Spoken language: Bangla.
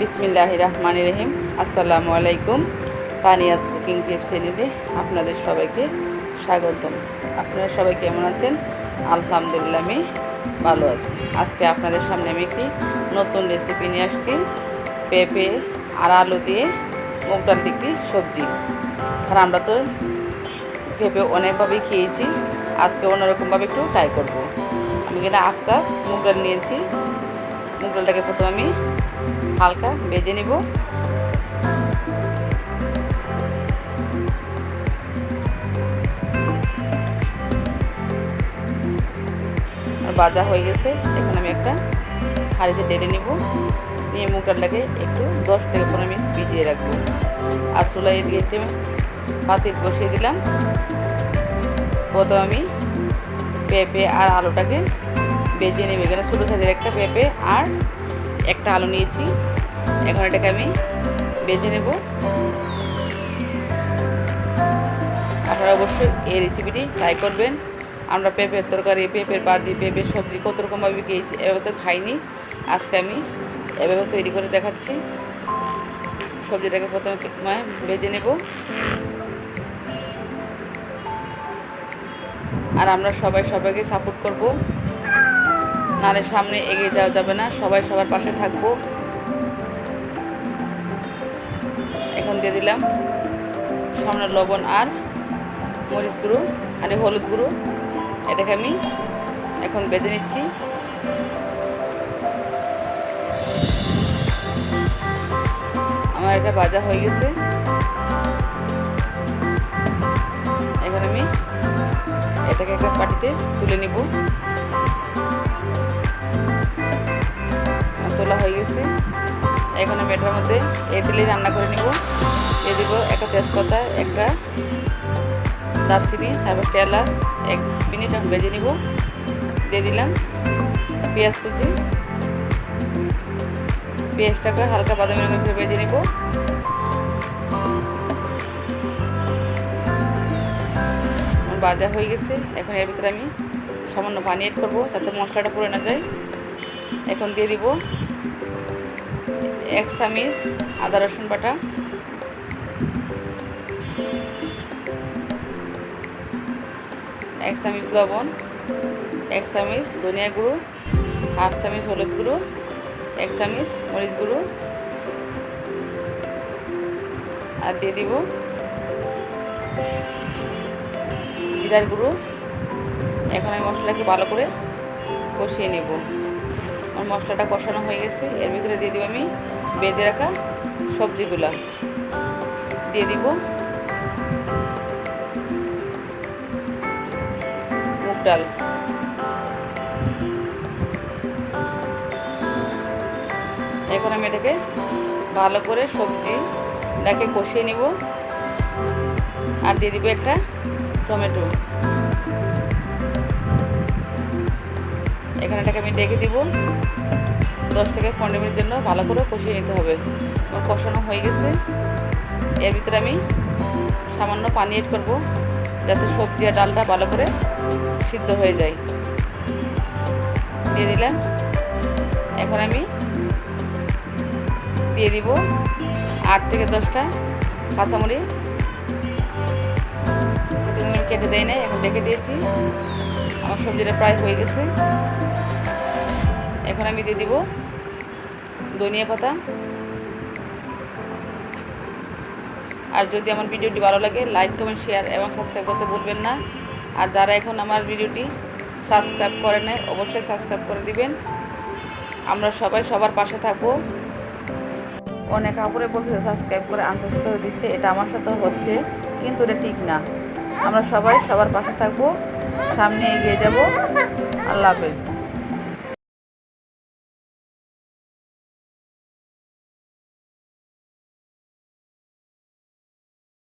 বিসমিল্লাহ রহমান রহিম। আসসালামু আলাইকুম। তানিয়াস কুকিং টিপ চ্যানেলে আপনাদের সবাইকে স্বাগতম। আপনারা সবাই কেমন আছেন? আলহামদুলিল্লাহ, আমি ভালো আছি। আজকে আপনাদের সামনে আমি একটি নতুন রেসিপি নিয়ে আসছি। পেঁপে আর আলু দিয়ে মুগ ডাল দিয়ে সবজি। আর আমরা তো পেঁপে অনেকভাবেই খেয়েছি। আজকে অন্যরকমভাবে একটু ট্রাই করব। আমি এখানে আফকা কাপ মুগ ডাল নিয়েছি। মুগ ডালটাকে প্রথমে আমি হালকা ভেজে নিব। ভাজা হয়ে গেছে। এখন আমি একটা হাঁড়িতে ঢেলে নিব। নিয়ে মুগ ডালটাকে একটু দশ থেকে পনেরো মিনিট ভিজিয়ে রাখব। আর চুলাই দিয়ে একটু পাতিল বসিয়ে দিলাম। প্রথম আমি পেঁপে আর আলুটাকে বেজে নেবে। এখানে ছোটো সাইজের একটা পেঁপে আর একটা আলু নিয়েছি। এখন এটাকে আমি বেজে নেব। আপনারা অবশ্যই এই রেসিপিটি ট্রাই করবেন। আমরা পেঁপের তরকারি, পেঁপের বাজি পেঁপের সবজি কত রকমভাবে খেয়েছি, এভাবে তো খাইনি। আজকে আমি এভাবে তৈরি করে দেখাচ্ছি। সবজিটাকে প্রথমে ভেজে নেব। আর আমরা সবাই সবাইকে সাপোর্ট করব। নালে সামনে এগিয়ে যাওয়া যাবে না, সবাই সবার পাশে থাকব। এখন দিয়ে দিলাম। সামনে লবণ আর মরিচ গুঁড়ো আর হলুদ গুঁড়ো। এটাকে আমি এখন বেজে নিচ্ছি। আমার এটা ভাজা হয়ে গেছে। এখন আমি এটাকে একটা পাটিতে তুলে নিব। তোলা হয়ে গেছে। এখন আমি এটার মধ্যে এই রান্না করে নিব। দিয়ে দিব একটা তেজপাতা, একটা দারচিনি সার্ভাসটা এলাচ, এক মিনিট আমি ভেজে নিব। দিয়ে দিলাম পেঁয়াজ কুচি। পেঁয়াজটাকে হালকা বাদামি রঙের করে ভেজে নিব। বাজা হয়ে গেছে। এখন এর ভিতরে আমি সামান্য পানি এড করব যাতে মশলাটা পড়ে না যায়। এখন দিয়ে দিব এক চামিচ আদা, রসুন বাটা। এক চামিচ লবণ। এক চামিচ ধনিয়া গুঁড়ো। হাফ চামিচ হলুদ গুঁড়ো। এক চামিচ মরিচ গুঁড়ো। আর দিয়ে দিব জিরার গুঁড়ো। এখন আমি মশলাকে ভালো করে কষিয়ে নেব। আমার মশলাটা কষানো হয়ে গেছে। এর ভিতরে দিয়ে দিব আমি বেজে রাখা সবজিগুলা। দিয়ে দিব মুগ ডাল। এখন আমি এটাকে ভালো করে সবজিটাকে কষিয়ে নিব। আর দিয়ে দিব একটা টমেটো। এখানে এটাকে আমি ডেকে দিব। দশ থেকে পনেরো মিনিটের জন্য ভালো করে কষিয়ে নিতে হবে। আমার কষানো হয়ে গেছে। এর ভিতরে আমি সামান্য পানি এড করব, যাতে সবজি আর ডালটা ভালো করে সিদ্ধ হয়ে যায়। দিয়ে দিলাম। এখন আমি দিয়ে দিব আট থেকে দশটা কাঁচামরিচ। কাঁচামরিচ কেটে দেয় নাই, এখন ডেকে দিয়েছি। আমার সবজিটা প্রায় হয়ে গেছে। এখন আমি দিয়ে দিব ধনিয়া পাতা। আর যদি আমার ভিডিওটি ভালো লাগে লাইক কমেন্ট শেয়ার এবং সাবস্ক্রাইব করতে ভুলবেন না। আর যারা এখন আমার ভিডিওটি সাবস্ক্রাইব করে নেয় অবশ্যই সাবস্ক্রাইব করে দিবেন। আমরা সবাই সবার পাশে থাকব। অনেক কাপড়ে বলতে সাবস্ক্রাইব করে আনসাবস্ক্রাইব দিচ্ছে। এটা আমার সাথেও হচ্ছে, কিন্তু এটা ঠিক না। আমরা সবাই সবার পাশে থাকব, সামনে এগিয়ে যাব। আল্লাহ হাফেজ।